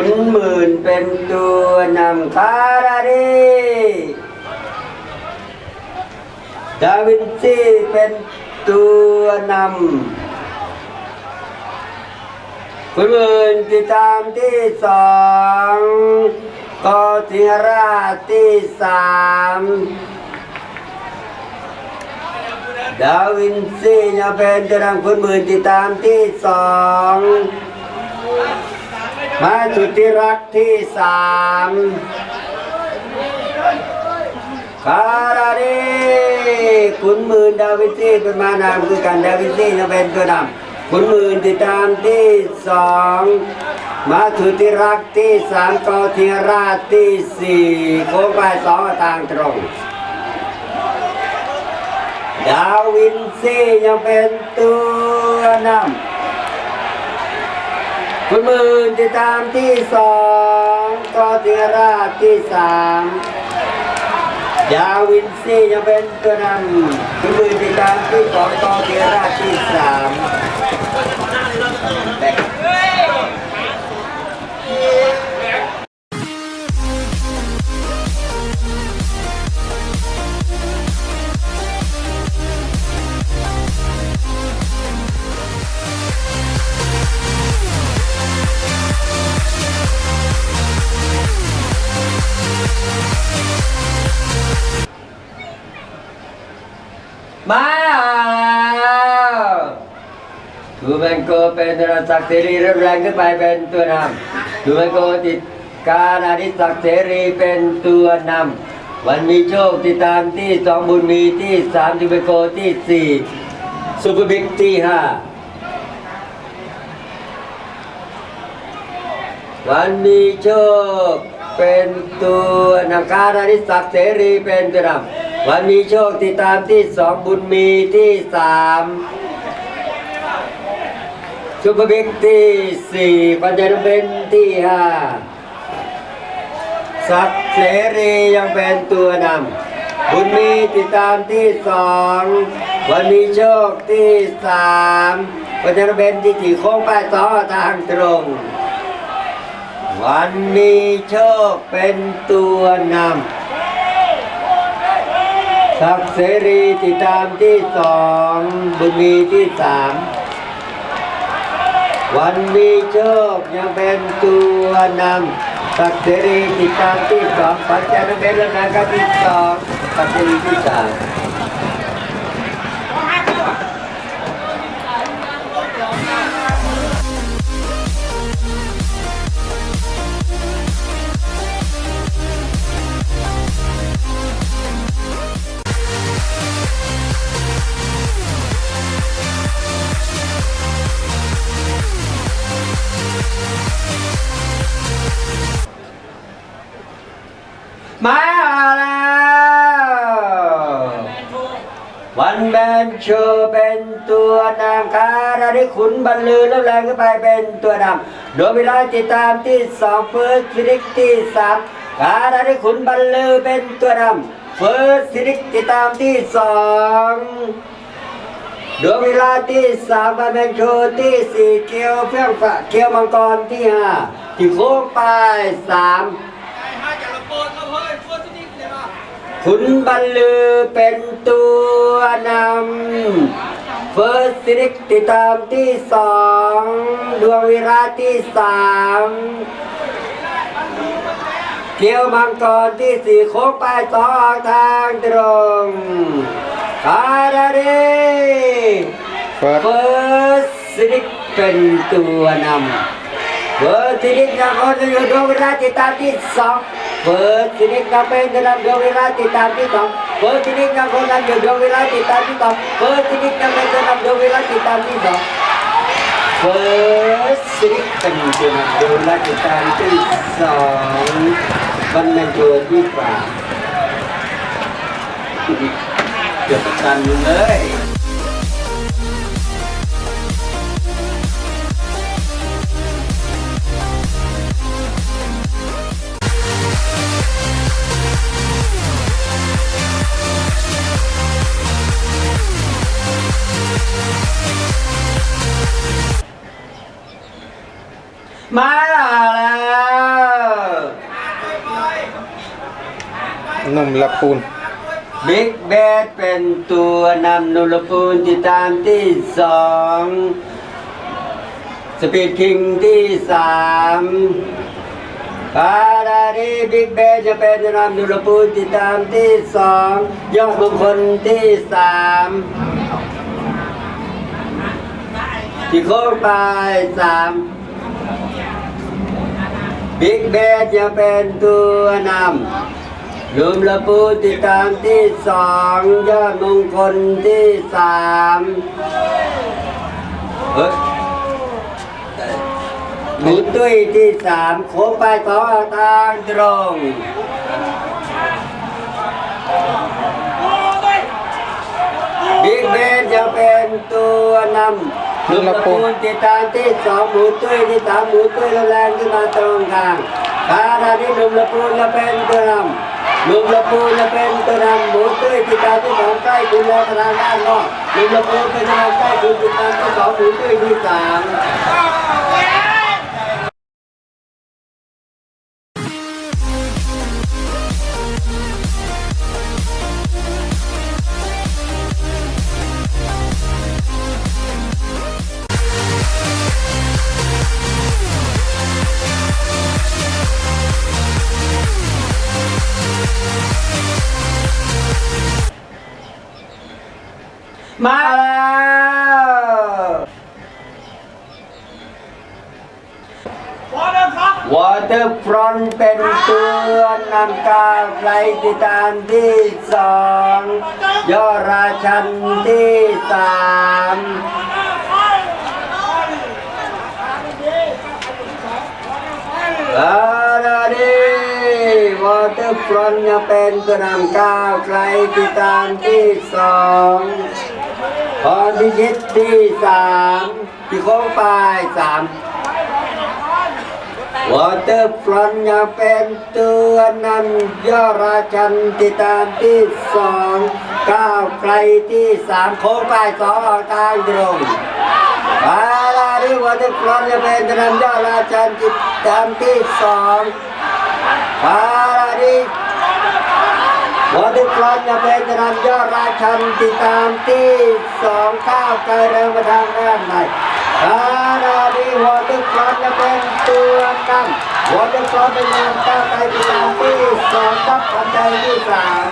ขุนหมื่นเป็นตัวนำคาราเดดาวินซีเป็นตัวนำขุนหมื่นติดตามที่สองกอทิราที่สามดาวินซียังเป็นตัวนำขุนหมื่นติดตามที่สอง มาสุดที่รักที่สามคาราเดขุนหมื่นดาวิซีเป็นมานามคือกันดาวิซีจะเป็นตัวนำขุนหมื่นติดตามที่สองมาสุดที่รักที่สามกอทีราชที่สี่โค้งไปสองทางตรง ดาวินซียังเป็นตัวนำ คุณหมื่นติดตามที่สองก็เทราชที่สามยาวินซียังเป็นตัวนำคุณหมื่นติดตามที่สองก็เทราชที่สาม เป็นราศักดิ์เสรีเริ่มแรงขึ้นไปเป็นตัวนำทูแมโกติดการอาดิศักดิ์เสรีเป็นตัวนำวันมีโชคติดตามที่สองบุญมีที่สามทูแมโกที่สี่ซูเปอร์บิ๊กที่ห้าวันมีโชคเป็นตัวนำการอนิสักดิ์เสรีเป็นตัวนำวันมีโชคติดตามที่สองบุญมีที่สาม ซุปเปอร์บิ๊กที่สี่ปัญญาเป็นที่ห้าสักเสรียังเป็นตัวนำบุญมีติดตามที่สองวันมีโชคที่สามปัญญาเป็นที่สี่โค้งไปต่อทางตรง วันมีโชคเป็นตัวนำสักเสรีติดตามที่สองบุญมีที่สาม วันมีโชคยังเป็นตัวนำสักดิ์เสรีติดตามที่สองปัจจัยเป็นเรื่องการที่สองสักดิ์เสรีที่สาม วันแบนโชว์เป็นตัวนำคาราดิขุนบรรลือแล้วแรงขึ้นไปเป็นตัวนำโดยเวลาติดตามที่สองเฟิร์สฟิลิกที่สามคาราดิขุนบรรลือเป็นตัวนำเฟิร์สฟิลิกติดตามที่สองโดยเวลาที่สามวันแบนโชว์ที่สี่เกียวเฟื่องฟ้าเกียวมังกรที่ห้าที่โค้งไปสาม ขุนบรรลือเป็นตัวนำเฟิร์สซิลิกติดตามที่สองดวงวิราชที่สามเกียวมังกรที่สี่โค้งไปสองทางตรงคาราเดเปิเฟิร์สซิลิกเป็นตัวนำเปิดสิริกนครอยู่ดวงเวลาติดตามที่สอง เปิดสิริกนเป็นกระดับดวงเวลาติดตามที่สองเปิดสิริกนครนั้นอยู่ดวงเวลาติดตามที่สองเปิดสิริกนเป็นกระดับดวงเวลาติดตามที่สองเปิดสิริกเป็นกระดับดวงเวลาติดตามที่สองวันนั้นตัวที่สามเกือบตันเลย มาแล้วนุ่มละปูน บิ๊กเบสเป็นตัวนำนุ่มลปูนที่ตามที่สองสปีดคิงที่สามปาราดีบิ๊กเบสจะเป็นตัวนำนุ่มลปูนที่ตามที่สองยอดบุคคลที่สามที่โค้งไปสาม บิ๊กแบดจะเป็นตัวนำรวมละปูติดตามที่สองยอดมงคลที่สามเฮ้ยหมูตุ้ยที่สามโค้งไปต่อทางตรงบิ๊กเบนจะเป็นตัวนำ รวมละปูนติดตานที่สองหมูตุ้ยที่สามหมูตุ้ยแล้วแรงที่มาตรงกลางคาราที่หนุ่มละปูนละเป็นตัวนำลุงละปูนละเป็นตัวนำหมูตุ้ยติดตาที่สองใกล้คุณแล้วทางด้านนอกลุงละปูเป็นทางใกล้คุณติตาที่สองหมูตุ้ยที่สาม วอเตอร์ฟรอนเป็นตัวนำกาไกลติดตามที่สองยอราชันที่สามอาดาดีวอเตอร์ฟรอนจะเป็นตัวนำก้าวไกลติดตามที่สองพรพิชิตที่สามที่โค้งปลายสาม วอเตอร์ฟรอนต์ยังเป็นตัวนำยอราชันติตามที่สองก้าวไกลที่สามโค้งปสองออกทางตรงปาลาดิวอเตอร์ฟรอนต์ยังเป็นตัวนำยอราชันติตามที่สองปาลาดิวันที่กลอนจะเป็นนำยอราชันติตามที่สองก้าวไกลเร็วมาทางด้านใน อาณาดีวันที่กลอนจะเป็นตัวนำวันที่กลอนเป็นนำก้าวไกลติดตามที่สองกับปัจจัยที่สาม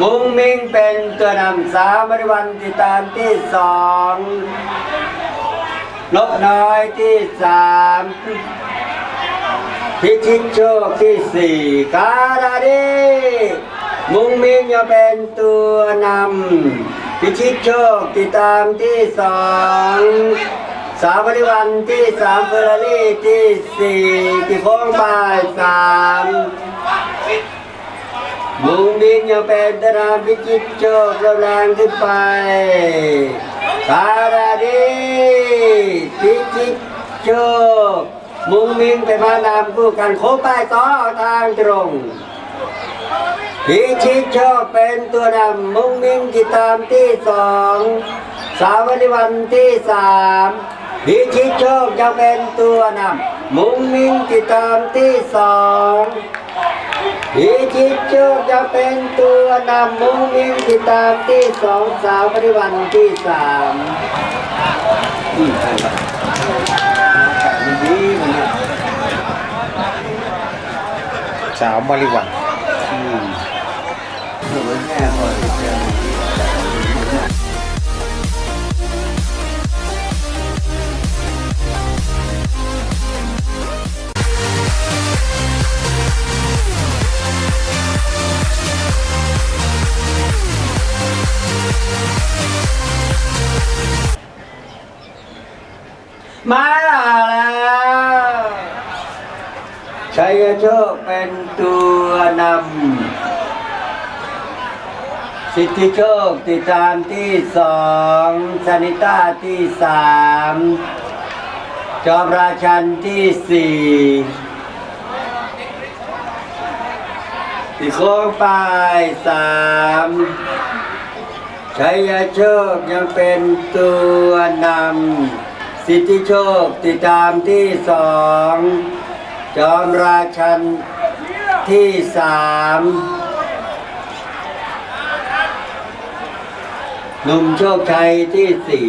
มุงมิงเป็นตัวนำสามบริวันติตามที่สองนกน้อยที่สามพิชิตโชคที่สี่กาดาดีมุงมิงจะเป็นตัวนำพิชิตโชคติดตามที่สองสามบริวันที่สามเฟอร์รารี่ที่สี่ที่โค้งบ่ายสาม มุงมิงจะเป็นตนามพิชิตโชคแล้วแรงขึ้นไปกาดาดีพิชิตโชคมุงมิงเป็นพานามคู่กันโค้งบ่ายสอทางตรงพิชิตโชคเป็นตัวนำมุ้งมิงติดตามที่สองสาวริวันที่สามพิชิตโชคจะเป็นตัวนำมุ้งมิงติดตามที่สอง พิชิตโชคจะเป็นตัวนำมุ้งมิ้งติดตามที่สองสาวริวันที่สามอืมใช่ครับมันดีมันเนี่ยสาวมาริวันอืมหนูแม่พอดี ชัยโชคเป็นตัวนำ สิทธิโชคติดตามที่สองสนิต้าที่สามจอมราชันที่สี่ที่โค้งปลายสามชัยโชคยังเป็นตัวนำ สิทธิโชคติดตามที่สอง จอมราชันที่สามหนุ่มโชคชัยที่สี่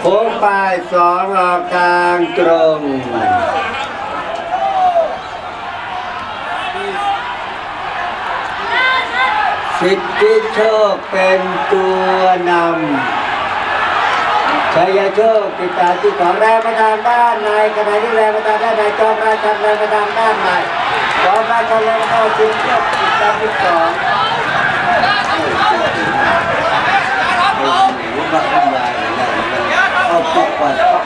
โค้งปลายสองออกกลางตรงสิทธิโชคเป็นตัวนำ ชัยโชคติดตามที่ของแรงประทานด้านในขณะที่แรงประทานด้านในจอมราชันแรงประทานด้านในจอมราชันแรงประดานจึงเชือกติดตามที่สองโอ้โหบักทำลายเลยนะเอาปอกก่อนป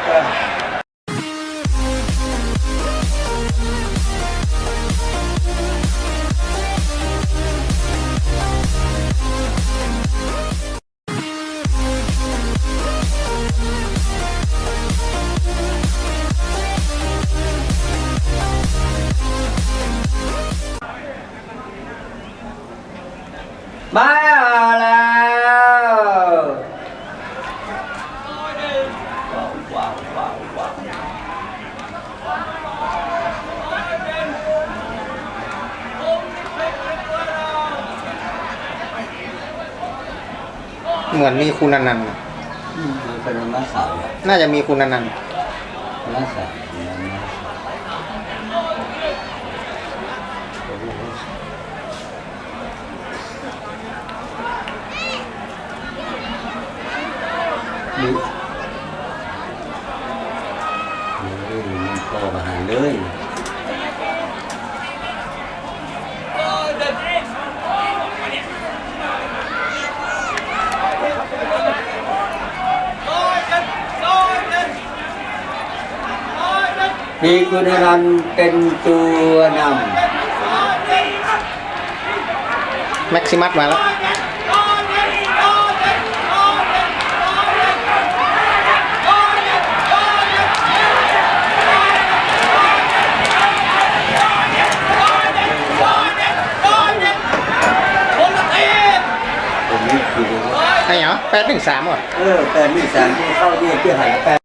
มาแล้วว้าวว้าวว้าวว้าวเหมือนมีคุณอนันต์นะอืมมันเป็นมาสาวเนี่ยน่าจะมีคุณอนันต์มาสาว นี่เฮ้ยมันโตมาหาเลยมีคุณรันต์เป็นตัวนำแม็กซิมัสมาแล้ว ผมนี่คือ ไอ้เหรอ แปดหนึ่งสามอะ เออแปดหนึ่งสามที่เข้าเนี่ยที่หันแปด